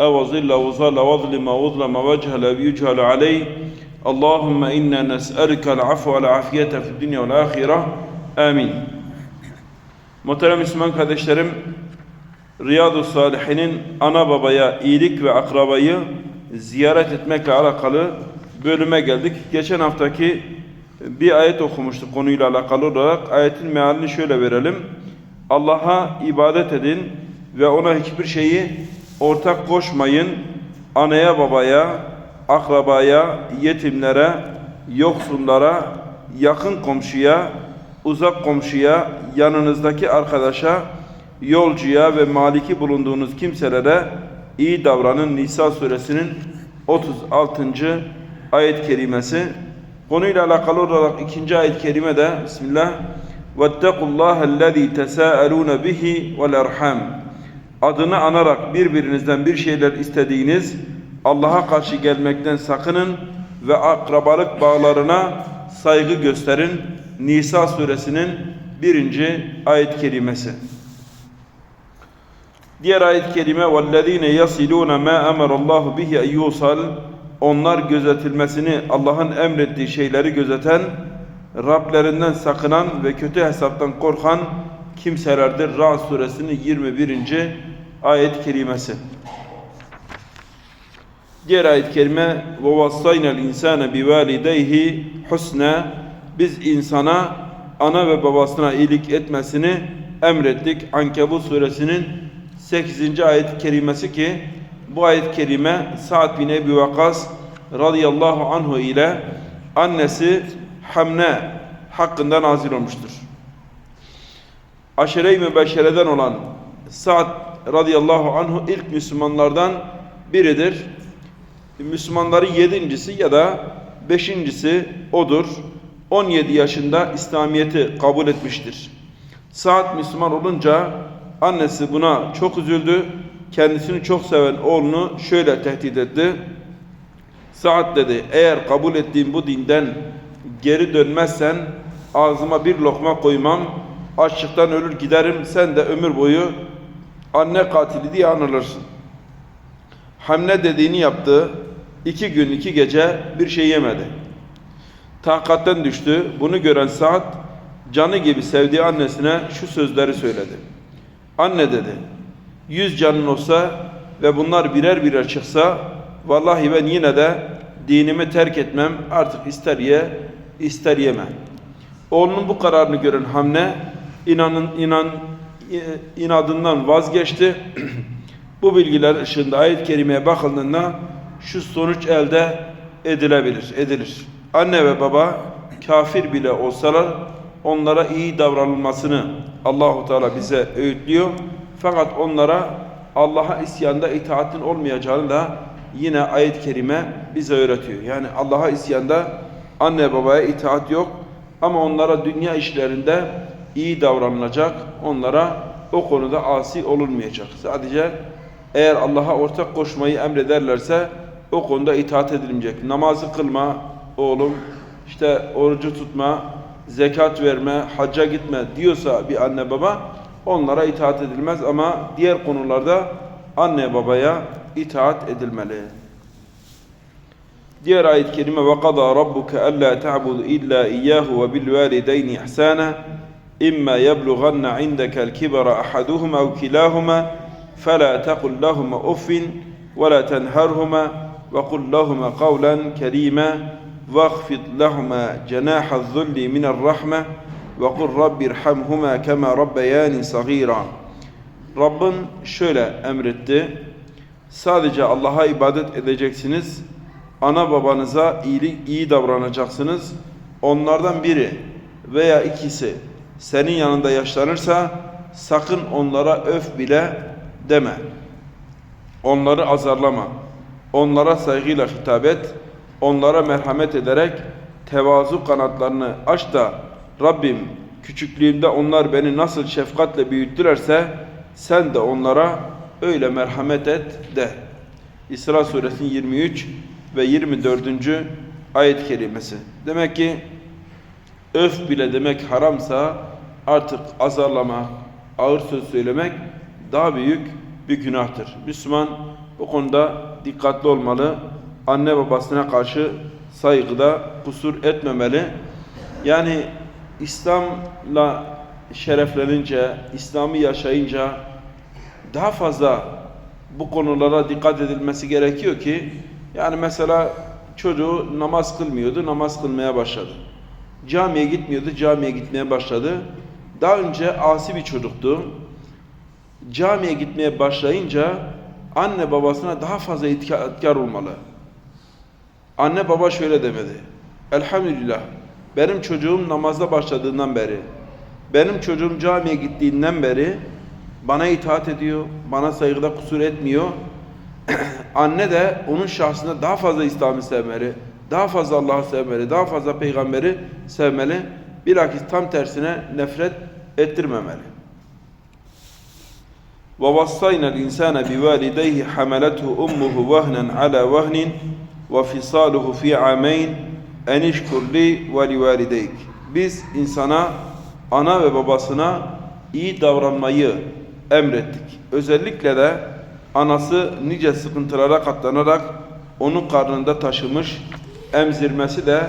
أو ظل وظل واظلم وظلم واجهل ويجهل علي اللهم إنا نسألك العفو والعافية في الدنيا والآخرة آمين Muhterem Müslüman kardeşlerim, Riyadu Salihin'in ana babaya iyilik ve akrabayı ziyaret etmekle alakalı bölüme geldik. Geçen haftaki bir ayet okumuştuk konuyla alakalı olarak. Ayetin mealini şöyle verelim. Allah'a ibadet edin ve ona hiçbir şeyi ortak koşmayın. Anaya babaya, akrabaya, yetimlere, yoksullara, yakın komşuya, uzak komşuya, yanınızdaki arkadaşa, yolcuya ve maliki bulunduğunuz kimselere iyi davranın. Nisa suresinin 36. ayet kerimesi. Konuyla alakalı olarak ikinci ayet kerime de Bismillah وَاتَّقُوا اللّٰهَ الَّذ۪ي تَسَاءَلُونَ بِهِ وَالْاَرْحَامِ Adını anarak birbirinizden bir şeyler istediğiniz Allah'a karşı gelmekten sakının ve akrabalık bağlarına saygı gösterin. Nisa suresinin birinci ayet kerimesi. Diğer ayet kerime وَالَّذ۪ينَ يَصِلُونَ مَا أَمَرَ اللّٰهُ بِهِ اَيُّوصَلْ Onlar gözetilmesini, Allah'ın emrettiği şeyleri gözeten, Rablerinden sakınan ve kötü hesaptan korkan kimselerdir. Ra'd suresinin 21. ayet kerimesi. Diğer ayet kerime وَوَصَّيْنَا الْاِنْسَانَ بِوَالِدَيْهِ حُسْنًا Biz insana ana ve babasına iyilik etmesini emrettik. Ankebut suresinin 8. ayet kerimesi ki bu ayet kerime Sa'd bin Ebi Vakas radıyallahu anhu ile annesi Hamne hakkında nazil olmuştur. Aşire-i Mübeşşere'den olan Sa'd radıyallahu anhu ilk Müslümanlardan biridir. Müslümanların yedincisi ya da beşincisi odur. 17 yaşında İslamiyet'i kabul etmiştir. Sa'd Müslüman olunca annesi buna çok üzüldü. Kendisini çok seven oğlunu şöyle tehdit etti. Sa'd dedi eğer kabul ettiğim bu dinden geri dönmezsen ağzıma bir lokma koymam açlıktan ölür giderim sen de ömür boyu anne katili diye anılırsın. Hamle dediğini yaptı. iki gün iki gece bir şey yemedi. Takatten düştü. Bunu gören Sa'd canı gibi sevdiği annesine şu sözleri söyledi. Anne dedi. Yüz canın olsa ve bunlar birer birer çıksa vallahi ben yine de dinimi terk etmem artık ister ye ister yeme. Oğlunun bu kararını gören Hamne inanın inan inadından vazgeçti. bu bilgiler ışığında ayet-i kerimeye bakıldığında şu sonuç elde edilebilir, edilir. Anne ve baba kafir bile olsalar onlara iyi davranılmasını Allahu Teala bize öğütlüyor. Fakat onlara Allah'a isyanda itaatin olmayacağını da yine ayet-i kerime bize öğretiyor. Yani Allah'a isyanda anne babaya itaat yok ama onlara dünya işlerinde iyi davranılacak, onlara o konuda asi olunmayacak. Sadece eğer Allah'a ortak koşmayı emrederlerse o konuda itaat edilecek. Namazı kılma oğlum, işte orucu tutma, zekat verme, hacca gitme diyorsa bir anne baba onlara itaat edilmez ama diğer konularda anne babaya itaat edilmeli. Diğer ayet-i kerime ve kadâ rabbuke ellâ ta'budu illâ iyyâhu ve bil إِمَّا يَبْلُغَنَّ عِنْدَكَ الْكِبَرَ أَحَدُهُمَا أَوْ كِلَاهُمَا فَلَا تَقُلْ لَهُمَا أُفٍّ وَلَا تَنْهَرْهُمَا وَقُلْ لَهُمَا قَوْلًا كَرِيمًا وَاخْفِضْ لَهُمَا جَنَاحَ الذُّلِّ مِنَ الرَّحْمَةِ وَقُلْ رَبِّ ارْحَمْهُمَا كَمَا رَبَّيَانِ صَغِيرًا Rabbin şöyle emretti. Sadece Allah'a ibadet edeceksiniz. Ana babanıza iyi, iyi davranacaksınız. Onlardan biri veya ikisi senin yanında yaşlanırsa sakın onlara öf bile deme. Onları azarlama. Onlara saygıyla hitap et. onlara merhamet ederek tevazu kanatlarını aç da Rabbim küçüklüğümde onlar beni nasıl şefkatle büyüttülerse sen de onlara öyle merhamet et de. İsra suresinin 23 ve 24. ayet kelimesi. Demek ki öf bile demek haramsa artık azarlamak, ağır söz söylemek daha büyük bir günahtır. Müslüman bu konuda dikkatli olmalı. Anne babasına karşı saygıda kusur etmemeli. Yani İslam'la şereflenince, İslam'ı yaşayınca daha fazla bu konulara dikkat edilmesi gerekiyor ki yani mesela çocuğu namaz kılmıyordu, namaz kılmaya başladı. Camiye gitmiyordu, camiye gitmeye başladı. Daha önce asi bir çocuktu. Camiye gitmeye başlayınca anne babasına daha fazla itaatkar olmalı. Anne baba şöyle demedi. Elhamdülillah benim çocuğum namazda başladığından beri, benim çocuğum camiye gittiğinden beri bana itaat ediyor, bana saygıda kusur etmiyor. Anne de onun şahsında daha fazla İslam'ı sevmeli, daha fazla Allah'ı sevmeli, daha fazla peygamberi sevmeli. Bilakis tam tersine nefret ettirmemeli. وَوَصَّيْنَا الْاِنْسَانَ بِوَالِدَيْهِ حَمَلَتْهُ أُمُّهُ وَهْنًا عَلَى وَهْنٍ وَفِصَالُهُ فِي عَامَيْنِ اَنِشْكُرْ لِي وَلِوَالِدَيْكِ Biz insana, ana ve babasına iyi davranmayı emrettik. Özellikle de anası nice sıkıntılara katlanarak onun karnında taşımış, emzirmesi de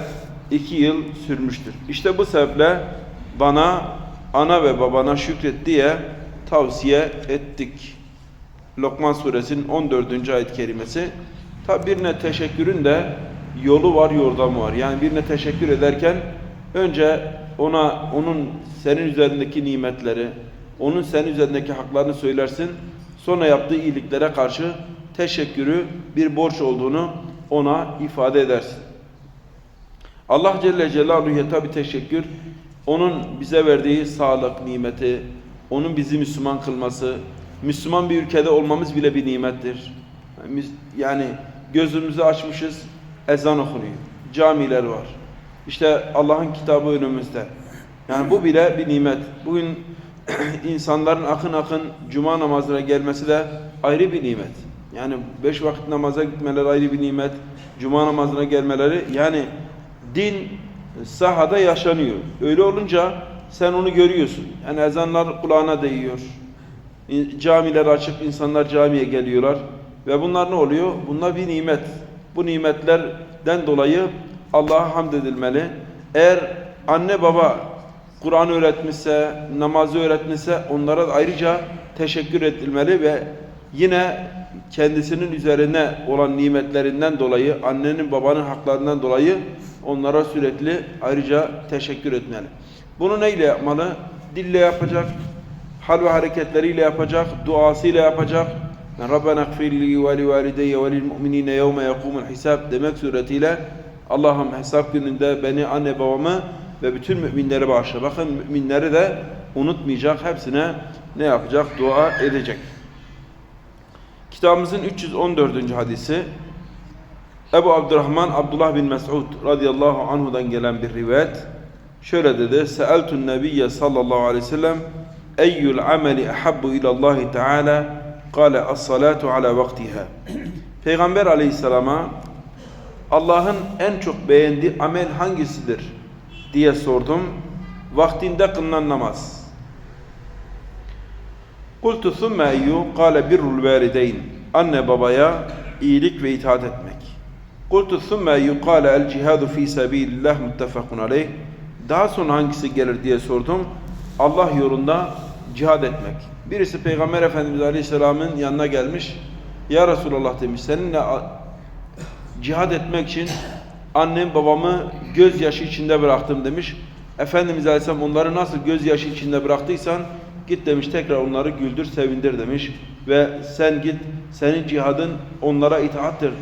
iki yıl sürmüştür. İşte bu sebeple bana, ana ve babana şükret diye tavsiye ettik. Lokman suresinin 14. ayet kerimesi. Tabi birine teşekkürün de yolu var, yordamı var. Yani birine teşekkür ederken önce ona onun senin üzerindeki nimetleri, onun senin üzerindeki haklarını söylersin. Sonra yaptığı iyiliklere karşı teşekkürü bir borç olduğunu ona ifade edersin. Allah Celle Celaluhu'ya tabi teşekkür, onun bize verdiği sağlık nimeti, onun bizi Müslüman kılması, Müslüman bir ülkede olmamız bile bir nimettir. Yani gözümüzü açmışız, ezan okunuyor, camiler var. İşte Allah'ın kitabı önümüzde. Yani bu bile bir nimet. Bugün insanların akın akın cuma namazına gelmesi de ayrı bir nimet. Yani beş vakit namaza gitmeleri ayrı bir nimet. Cuma namazına gelmeleri yani din sahada yaşanıyor. Öyle olunca sen onu görüyorsun. Yani ezanlar kulağına değiyor. Camiler açık, insanlar camiye geliyorlar. Ve bunlar ne oluyor? Bunlar bir nimet. Bu nimetlerden dolayı Allah'a hamd edilmeli. Eğer anne baba Kur'an öğretmişse, namazı öğretmişse onlara ayrıca teşekkür edilmeli ve yine kendisinin üzerine olan nimetlerinden dolayı, annenin babanın haklarından dolayı onlara sürekli ayrıca teşekkür etmeli. Bunu neyle yapmalı? Dille yapacak, hal ve hareketleriyle yapacak, duasıyla yapacak. Rabbena gfirli ve li valideyye ve lil mu'minine yevme demek suretiyle Allah'ım hesap gününde beni, anne babamı ve bütün müminleri bağışla. Bakın müminleri de unutmayacak, hepsine ne yapacak? Dua edecek. Kitabımızın 314. hadisi Ebu Abdurrahman Abdullah bin Mes'ud radıyallahu anhudan gelen bir rivayet. Şöyle dedi. Seeltun nebiyye sallallahu aleyhi ve sellem Eyyul ameli ahabbu ilallahi teala Kale as-salatu ala vaktiha. Peygamber aleyhisselama Allah'ın en çok beğendiği amel hangisidir diye sordum. Vaktinde kılınan namaz. Kultu thumme eyyu kale birrul valideyn. Anne babaya iyilik ve itaat etmek. Kultu thumme eyyu kale el cihadu fi sabilillah muttefakun aleyh. Daha sonra hangisi gelir diye sordum. Allah yolunda cihad etmek. Birisi Peygamber Efendimiz Aleyhisselam'ın yanına gelmiş. Ya Resulallah demiş seninle cihad etmek için annem babamı gözyaşı içinde bıraktım demiş. Efendimiz Aleyhisselam onları nasıl gözyaşı içinde bıraktıysan git demiş tekrar onları güldür sevindir demiş. Ve sen git senin cihadın onlara itaattır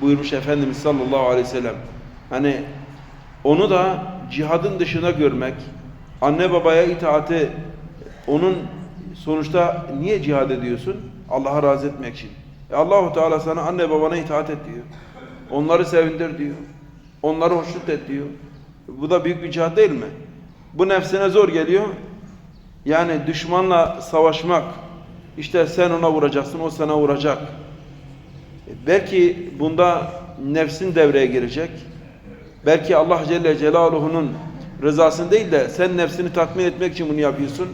buyurmuş Efendimiz sallallahu aleyhi ve sellem. Hani onu da cihadın dışına görmek, anne babaya itaati onun sonuçta niye cihad ediyorsun? Allah'a razı etmek için. E Allahu Teala sana anne babana itaat et diyor. Onları sevindir diyor. Onları hoşnut et diyor. Bu da büyük bir cihat değil mi? Bu nefsine zor geliyor. Yani düşmanla savaşmak, işte sen ona vuracaksın, o sana vuracak. Belki bunda nefsin devreye girecek. Belki Allah Celle Celaluhu'nun rızasını değil de sen nefsini tatmin etmek için bunu yapıyorsun.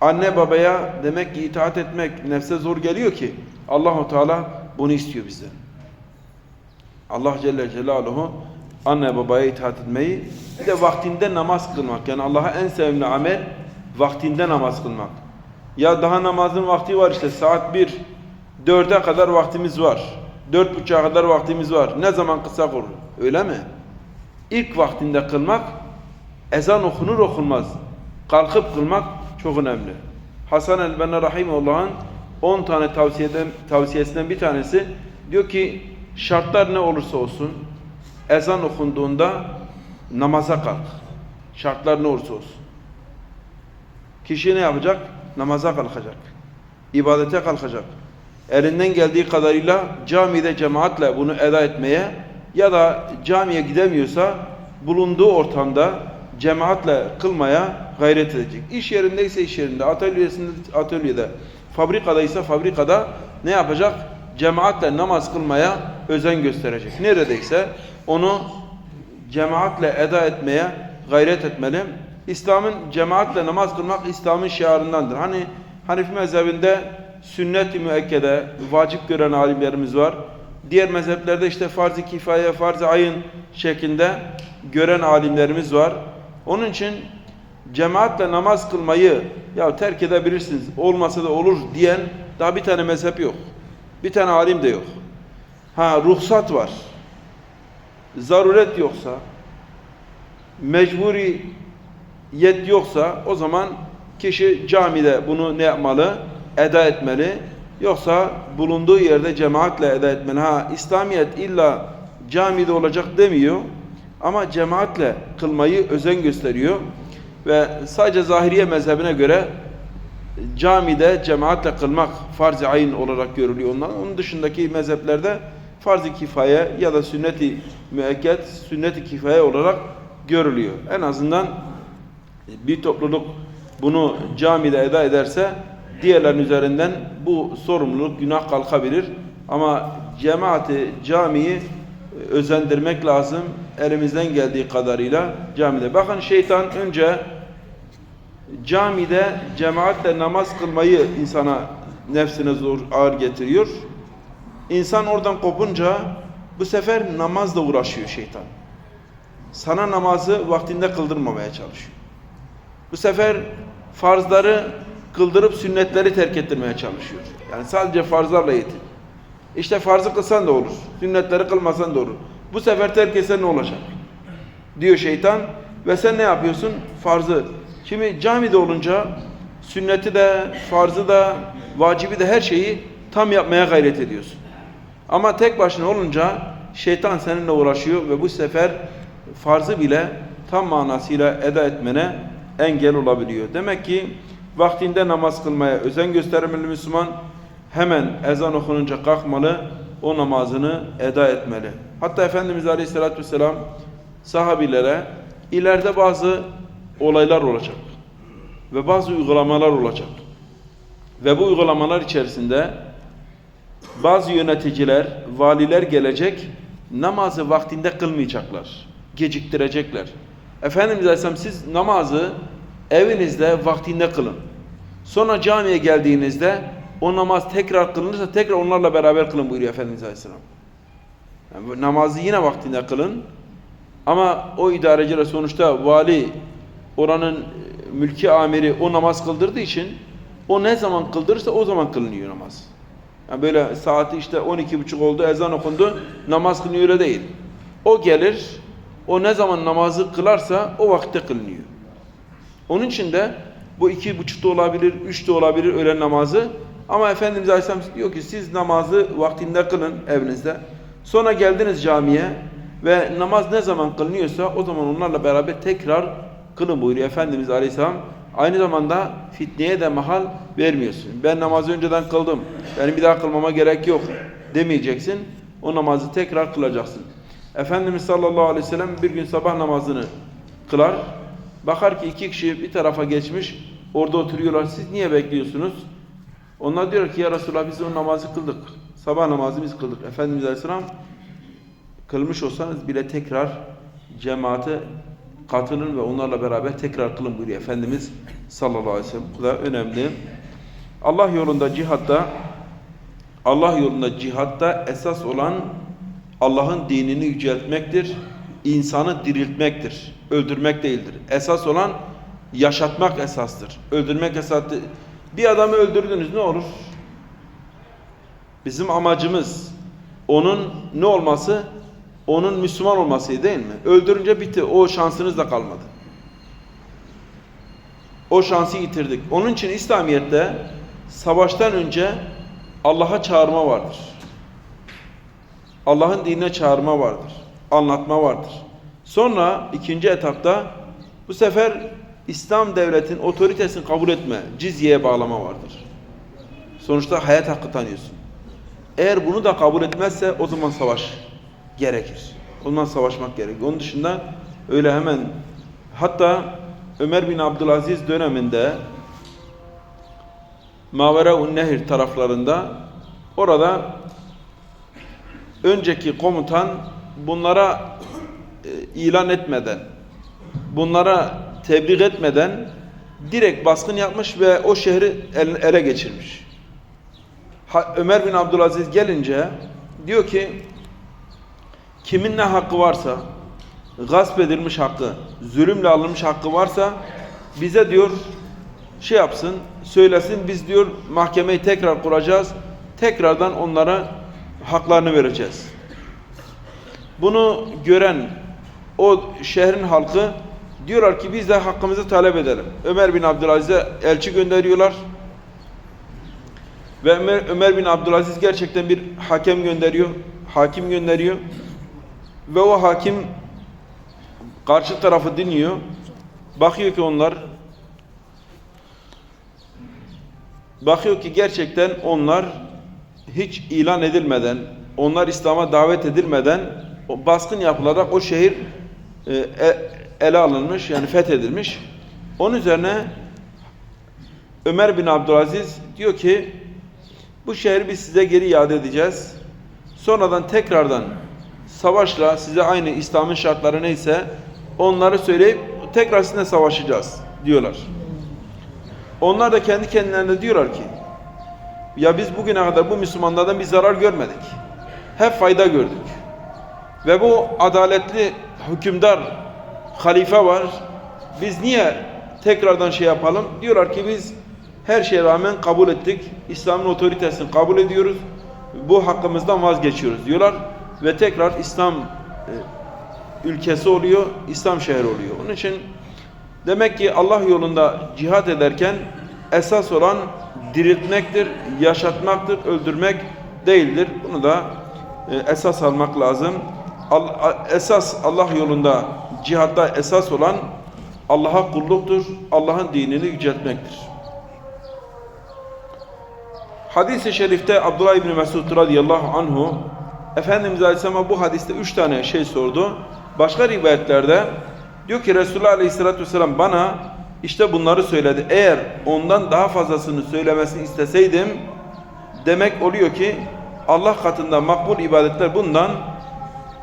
Anne babaya demek ki itaat etmek nefse zor geliyor ki Allahu Teala bunu istiyor bizden. Allah Celle Celaluhu anne babaya itaat etmeyi bir de vaktinde namaz kılmak. Yani Allah'a en sevimli amel vaktinde namaz kılmak. Ya daha namazın vakti var işte saat 1 4'e kadar vaktimiz var. 4.30'a kadar vaktimiz var. Ne zaman kısa olur? Öyle mi? İlk vaktinde kılmak ezan okunur okunmaz. Kalkıp kılmak çok önemli. Hasan el-Benna Rahimullah'ın 10 tane tavsiyeden, tavsiyesinden bir tanesi diyor ki şartlar ne olursa olsun ezan okunduğunda namaza kalk. Şartlar ne olursa olsun. Kişi ne yapacak? Namaza kalkacak. İbadete kalkacak. Elinden geldiği kadarıyla camide cemaatle bunu eda etmeye ya da camiye gidemiyorsa bulunduğu ortamda cemaatle kılmaya gayret edecek. İş yerindeyse iş yerinde, atölyesinde atölyede, fabrikadaysa fabrikada ne yapacak? Cemaatle namaz kılmaya özen gösterecek. Neredeyse onu cemaatle eda etmeye gayret etmeli. İslam'ın cemaatle namaz kılmak İslam'ın şiarındandır. Hani Hanifi mezhebinde sünnet-i müekkede, vacip gören alimlerimiz var. Diğer mezheplerde işte farz-ı kifaye, farz-ı ayın şeklinde gören alimlerimiz var. Onun için cemaatle namaz kılmayı ya terk edebilirsiniz, olmasa da olur diyen daha bir tane mezhep yok. Bir tane alim de yok. Ha ruhsat var. Zaruret yoksa, mecburiyet yoksa o zaman kişi camide bunu ne yapmalı? Eda etmeli. Yoksa bulunduğu yerde cemaatle eda etmeli. Ha İslamiyet illa camide olacak demiyor. Ama cemaatle kılmayı özen gösteriyor. Ve sadece zahiriye mezhebine göre camide cemaatle kılmak farz-ı ayn olarak görülüyor ondan. Onun dışındaki mezheplerde farz-ı kifaye ya da sünnet-i müekket, sünnet-i kifaye olarak görülüyor. En azından bir topluluk bunu camide eda ederse diğerlerin üzerinden bu sorumluluk, günah kalkabilir. Ama cemaati, camiyi özendirmek lazım. Elimizden geldiği kadarıyla camide. Bakın şeytan önce camide cemaatle namaz kılmayı insana nefsine zor ağır getiriyor. İnsan oradan kopunca bu sefer namazla uğraşıyor şeytan. Sana namazı vaktinde kıldırmamaya çalışıyor. Bu sefer farzları kıldırıp sünnetleri terk ettirmeye çalışıyor. Yani sadece farzlarla yetin. İşte farzı kılsan da olur. Sünnetleri kılmasan da olur. Bu sefer terk etsen ne olacak? Diyor şeytan. Ve sen ne yapıyorsun? Farzı. Şimdi camide olunca sünneti de, farzı da, vacibi de her şeyi tam yapmaya gayret ediyorsun. Ama tek başına olunca şeytan seninle uğraşıyor ve bu sefer farzı bile tam manasıyla eda etmene engel olabiliyor. Demek ki vaktinde namaz kılmaya özen göstermeli Müslüman. Hemen ezan okununca kalkmalı, o namazını eda etmeli. Hatta Efendimiz Aleyhisselatü Vesselam sahabilere ileride bazı olaylar olacak ve bazı uygulamalar olacak. Ve bu uygulamalar içerisinde bazı yöneticiler, valiler gelecek, namazı vaktinde kılmayacaklar, geciktirecekler. Efendimiz Aleyhisselam siz namazı evinizde vaktinde kılın. Sonra camiye geldiğinizde o namaz tekrar kılınırsa tekrar onlarla beraber kılın buyuruyor Efendimiz Aleyhisselam. Yani namazı yine vaktinde kılın. Ama o idareciler sonuçta vali oranın mülki amiri o namaz kıldırdığı için o ne zaman kıldırırsa o zaman kılınıyor namaz. Yani böyle saati işte 12.30 oldu ezan okundu namaz kılınıyor değil. O gelir o ne zaman namazı kılarsa o vakitte kılınıyor. Onun için de bu iki buçukta olabilir, üçte olabilir öğlen namazı. Ama Efendimiz Aleyhisselam diyor ki siz namazı vaktinde kılın evinizde. Sonra geldiniz camiye ve namaz ne zaman kılınıyorsa o zaman onlarla beraber tekrar kılın buyuruyor Efendimiz Aleyhisselam. Aynı zamanda fitneye de mahal vermiyorsun. Ben namazı önceden kıldım. Benim bir daha kılmama gerek yok demeyeceksin. o namazı tekrar kılacaksın. Efendimiz sallallahu aleyhi ve sellem bir gün sabah namazını kılar. Bakar ki iki kişi bir tarafa geçmiş, orada oturuyorlar. Siz niye bekliyorsunuz? Onlar diyor ki ya Resulallah biz o namazı kıldık. Sabah namazı biz kıldık. Efendimiz aleyhisselam kılmış olsanız bile tekrar cemaate katılın ve onlarla beraber tekrar kılın buyuruyor Efendimiz sallallahu aleyhi ve sellem. Bu da önemli. Allah yolunda cihatta Allah yolunda cihatta esas olan Allah'ın dinini yüceltmektir. insanı diriltmektir. Öldürmek değildir. Esas olan yaşatmak esastır. Öldürmek esas değil. Bir adamı öldürdünüz ne olur? Bizim amacımız onun ne olması? Onun Müslüman olması değil mi? Öldürünce bitti. O şansınız da kalmadı. O şansı yitirdik. Onun için İslamiyet'te savaştan önce Allah'a çağırma vardır. Allah'ın dinine çağırma vardır. Anlatma vardır. Sonra ikinci etapta bu sefer İslam devletin otoritesini kabul etme, cizyeye bağlama vardır. Sonuçta hayat hakkı tanıyorsun. Eğer bunu da kabul etmezse o zaman savaş gerekir. O zaman savaşmak gerekir. Onun dışında öyle hemen hatta Ömer bin Abdülaziz döneminde Mavera-un Nehir taraflarında orada önceki komutan bunlara e, ilan etmeden bunlara tebliğ etmeden direkt baskın yapmış ve o şehri el- ele geçirmiş. Ömer bin Abdülaziz gelince diyor ki kimin ne hakkı varsa gasp edilmiş hakkı, zulümle alınmış hakkı varsa bize diyor şey yapsın, söylesin biz diyor mahkemeyi tekrar kuracağız. Tekrardan onlara haklarını vereceğiz. Bunu gören o şehrin halkı diyorlar ki biz de hakkımızı talep edelim. Ömer bin Abdülaziz'e elçi gönderiyorlar. Ve Ömer, Ömer bin Abdülaziz gerçekten bir hakem gönderiyor, hakim gönderiyor. Ve o hakim karşı tarafı dinliyor. Bakıyor ki onlar bakıyor ki gerçekten onlar hiç ilan edilmeden, onlar İslam'a davet edilmeden baskın yapılarak o şehir e, e- ele alınmış yani fethedilmiş. Onun üzerine Ömer bin Abdülaziz diyor ki bu şehri biz size geri iade edeceğiz. Sonradan tekrardan savaşla size aynı İslam'ın şartları neyse onları söyleyip tekrar sizinle savaşacağız diyorlar. Onlar da kendi kendilerine diyorlar ki ya biz bugüne kadar bu Müslümanlardan bir zarar görmedik. Hep fayda gördük. Ve bu adaletli hükümdar halife var. Biz niye tekrardan şey yapalım? Diyorlar ki biz her şeye rağmen kabul ettik. İslam'ın otoritesini kabul ediyoruz. Bu hakkımızdan vazgeçiyoruz diyorlar. Ve tekrar İslam e, ülkesi oluyor, İslam şehri oluyor. Onun için demek ki Allah yolunda cihat ederken esas olan diriltmektir, yaşatmaktır, öldürmek değildir. Bunu da e, esas almak lazım. Esas Allah yolunda cihatta esas olan Allah'a kulluktur, Allah'ın dinini yüceltmektir. Hadis-i şerifte Abdullah İbni Mesud radıyallahu anhu Efendimiz Aleyhisselam'a bu hadiste üç tane şey sordu. Başka rivayetlerde diyor ki Resulullah Aleyhisselatü Vesselam bana işte bunları söyledi. Eğer ondan daha fazlasını söylemesini isteseydim demek oluyor ki Allah katında makbul ibadetler bundan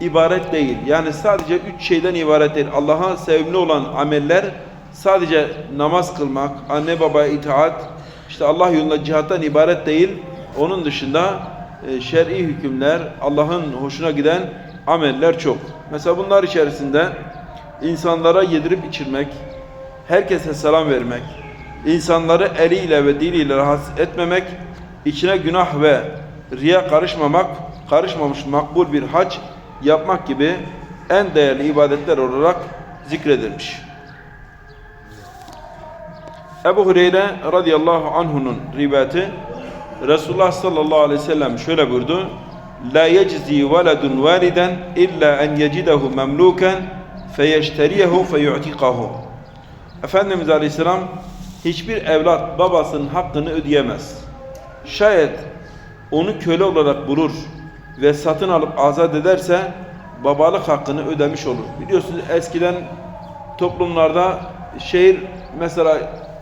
ibaret değil. Yani sadece üç şeyden ibaret değil. Allah'a sevimli olan ameller sadece namaz kılmak, anne babaya itaat, işte Allah yolunda cihattan ibaret değil. Onun dışında e, şer'i hükümler, Allah'ın hoşuna giden ameller çok. Mesela bunlar içerisinde insanlara yedirip içirmek, herkese selam vermek, insanları eliyle ve diliyle rahatsız etmemek, içine günah ve riya karışmamak, karışmamış makbul bir hac yapmak gibi en değerli ibadetler olarak zikredilmiş. Ebu Hureyre radıyallahu anhu'nun rivayeti Resulullah sallallahu aleyhi ve sellem şöyle buyurdu. La yeczi veledun validen illa en yecidehu memluken feyeşteriyehu feyu'tikahu. Efendimiz aleyhisselam hiçbir evlat babasının hakkını ödeyemez. Şayet onu köle olarak bulur ve satın alıp azat ederse babalık hakkını ödemiş olur. Biliyorsunuz eskiden toplumlarda şehir mesela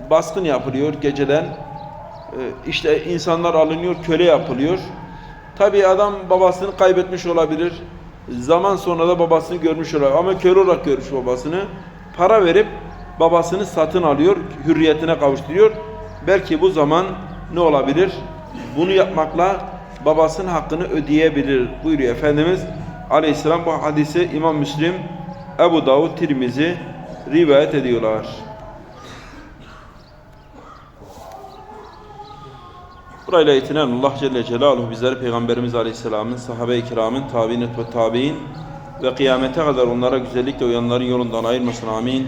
baskın yapılıyor geceden. Ee, işte insanlar alınıyor, köle yapılıyor. Tabii adam babasını kaybetmiş olabilir. Zaman sonra da babasını görmüş olabilir. Ama köle olarak görmüş babasını. Para verip babasını satın alıyor, hürriyetine kavuşturuyor. Belki bu zaman ne olabilir? Bunu yapmakla babasının hakkını ödeyebilir buyuruyor Efendimiz Aleyhisselam. Bu hadisi İmam Müslim, Ebu Davud, Tirmizi rivayet ediyorlar. Burayla yetinen Allah Celle Celaluhu bizleri Peygamberimiz Aleyhisselam'ın, sahabe-i kiramın, tabi'in ve tabi'in ve kıyamete kadar onlara güzellikle uyanların yolundan ayırmasın amin.